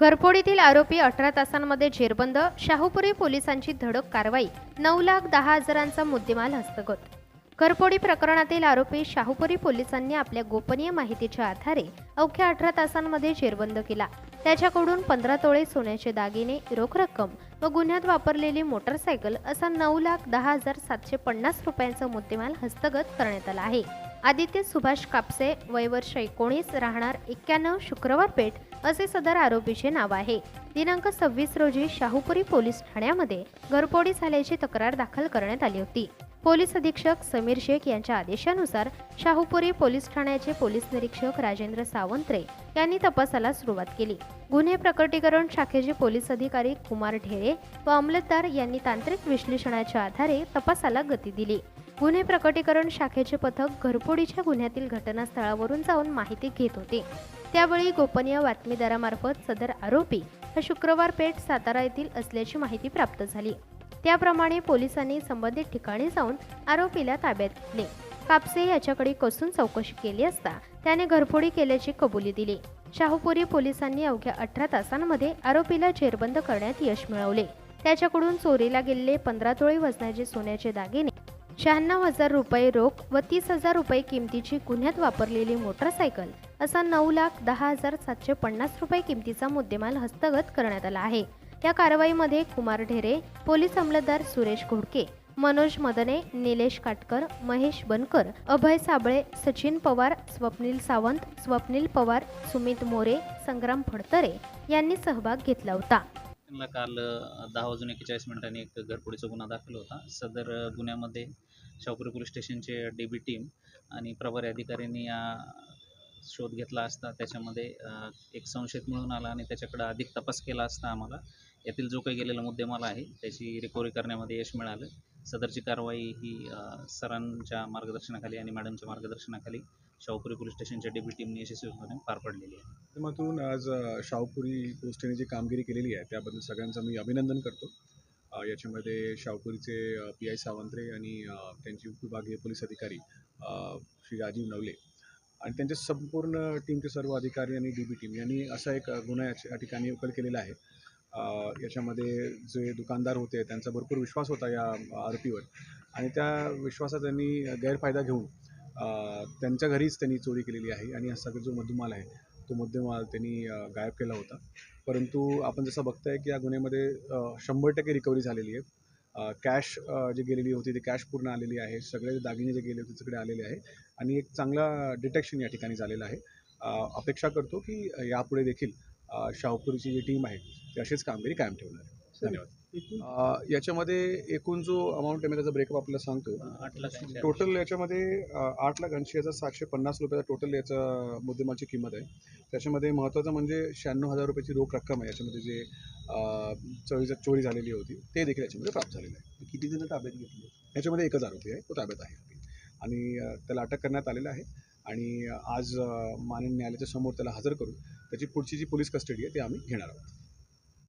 घरफोडीतील आरोपी अठरा तासांमध्ये जेरबंद शाहूपुरी पोलिसांची धडक कारवाई नऊ लाख दहा हजारांचा मुद्देमाल हस्तगत. घरफोडी प्रकरणातील आरोपी शाहूपुरी पोलिसांनी आपल्या गोपनीय माहितीच्या आधारे अवघ्या अठरा तासांमध्ये जेरबंद केला. त्याच्याकडून पंधरा तोळे सोन्याचे दागिने रोख रक्कम व गुन्ह्यात वापरलेली मोटरसायकल असा नऊ लाख दहा हजार सातशे पन्नास रुपयांचा मुद्देमाल हस्तगत करण्यात आला आहे. आदित्य सुभाष कापसे वय वर्ष एकोणीस राहणार एक्क्याण्णव शुक्रवार पेठ असे सदर आरोपीचे नाव आहे. दिनांक सव्वीस रोजी शाहूपुरी पोलीस ठाण्यामध्ये घरफोडी झाल्याची तक्रार दाखल करण्यात आली होती. पोलीस अधीक्षक समीर शेख यांच्या आदेशानुसार शाहूपुरी पोलीस ठाण्याचे पोलीस निरीक्षक राजेंद्र सावंत्रे यांनी तपासाला सुरुवात केली. गुन्हे प्रकटीकरण शाखेचे पोलीस अधिकारी कुमार ढेरे व अंमलदार यांनी तांत्रिक विश्लेषणाच्या आधारे तपासाला गती दिली. गुन्हे प्रकटीकरण शाखेचे पथक घरफोडीच्या गुन्ह्यातील घटनास्थळावरून जाऊन माहिती घेत होते. त्यावेळी गोपनीय बातमीदारामार्फत सदर आरोपी हा शुक्रवार पेठ सातारा येथील असल्याची माहिती प्राप्त झाली. त्याप्रमाणे पोलिसांनी संबंधित ठिकाणी जाऊन आरोपीला ताब्यात घेतले. कापसे याच्याकडे कसून चौकशी केली असता त्याने घरफोडी केल्याची कबुली दिली. शाहूपुरी पोलिसांनी अवघ्या अठरा तासांमध्ये आरोपीला जेरबंद करण्यात यश मिळवले. त्याच्याकडून चोरीला गेलेले पंधरा तोळे वजनाचे सोन्याचे दागिने शहाण्णव हजार रुपये रोख व तीस हजार रुपये किमतीची गुन्ह्यात वापरलेली मोटरसायकल असा नऊ लाख दहा हजार सातशे पन्नास रुपये किमतीचा मुद्देमाल हस्तगत करण्यात आला आहे. या कारवाईमध्ये कुमार ढेरे पोलीस अंमलदार सुरेश घोडके मनोज मदने निलेश काटकर महेश बनकर अभय साबळे सचिन पवार स्वप्नील सावंत स्वप्नील पवार सुमित मोरे संग्राम फडतरे यांनी सहभाग घेतला होता. त्यांना काल दहा वाजून एक्केचाळीस मिनिटांनी एक घरपुडीचा गुन्हा दाखल होता. सदर गुन्ह्यामध्ये शाहपुरी पोलीस स्टेशनचे डी बी टीम आणि प्रभारी अधिकाऱ्यांनी या शोध घेतला असता. त्याच्यामध्ये एक संशयित मिळून आला आणि त्याच्याकडे अधिक तपास केला असता आम्हाला. यातील जो काही गेलेला मुद्देमाल आहे त्याची रिकव्हरी करण्यामध्ये यश मिळालं. सदरची कारवाई ही सरांच्या मार्गदर्शनाखाली आणि मॅडमच्या मार्गदर्शनाखाली शाहूपुरी पोलीस स्टेशनच्या डी बी टीमने यशस्वीपणे पार पाडलेली आहे. माध्यमातून आज अ, शाहूपुरी पोस्टने जी कामगिरी केलेली आहे. त्याबद्दल सगळ्यांचं मी अभिनंदन करतो. याच्यामध्ये शाहूपुरीचे पी आय सावंत्रे आणि त्यांची त्यांचे पोलीस अधिकारी श्री राजीव नवले आणि त्यांच्या संपूर्ण टीमचे सर्व अधिकारी आणि डी बी टीम यांनी असा एक गुन्हा याच्या- या ठिकाणी उकल केलेला आहे. याच्यामध्ये जे दुकानदार होते त्यांचा भरपूर विश्वास होता या आरोपीवर. आणि त्या विश्वासात त्यांनी गैरफायदा घेऊन त्यांच्या घरीच त्यांनी चोरी केलेली आहे आणि हा सगळा जो मधुमाल आहे तो मुद्देमाल त्यांनी गायब केला होता. परंतु आपण जसं बघताय की या गुन्ह्यामध्ये शंभर टक्के रिकव्हरी झालेली आहे. कॅश जे जी गेलेली होती ती कॅश पूर्ण आलेली आहे. सगळे दागिने जे गेले होते तिकडे आलेले आहे. आणि एक चांगला डिटेक्शन या ठिकाणी झालेलं आहे. अपेक्षा करतो की यापुढे देखील शाहूपुरीची जी टीम आहे ती अशीच कामगिरी कायम ठेवणार आहे. धन्यवाद. अ, याच्यामध्ये एकूण जो अमाऊंट आहे मी त्याचा ब्रेकअप आपल्याला सांगतो. टोटल याच्यामध्ये आठ लाख ऐंशी हजार सातशे पन्नास रुपयाचा टोटल याचा मुद्देमालची किंमत आहे. त्याच्यामध्ये महत्त्वाचं म्हणजे शहाण्णव हजार रुपयाची रोख रक्कम आहे. याच्यामध्ये जे चोरी चोरी झालेली होती ते देखील याच्यामध्ये प्राप्त झालेलं आहे. किती जण ताब्यात घेतले? याच्यामध्ये एकच आरोपी आहे तो ताब्यात आहे. आणि त्याला अटक करण्यात आलेलं आहे. आणि आज अ, माननीय न्यायालयाच्या समोर त्याला हजर करून त्याची पुढची जी पोलीस कस्टडी आहे ती आम्ही घेणार आहोत.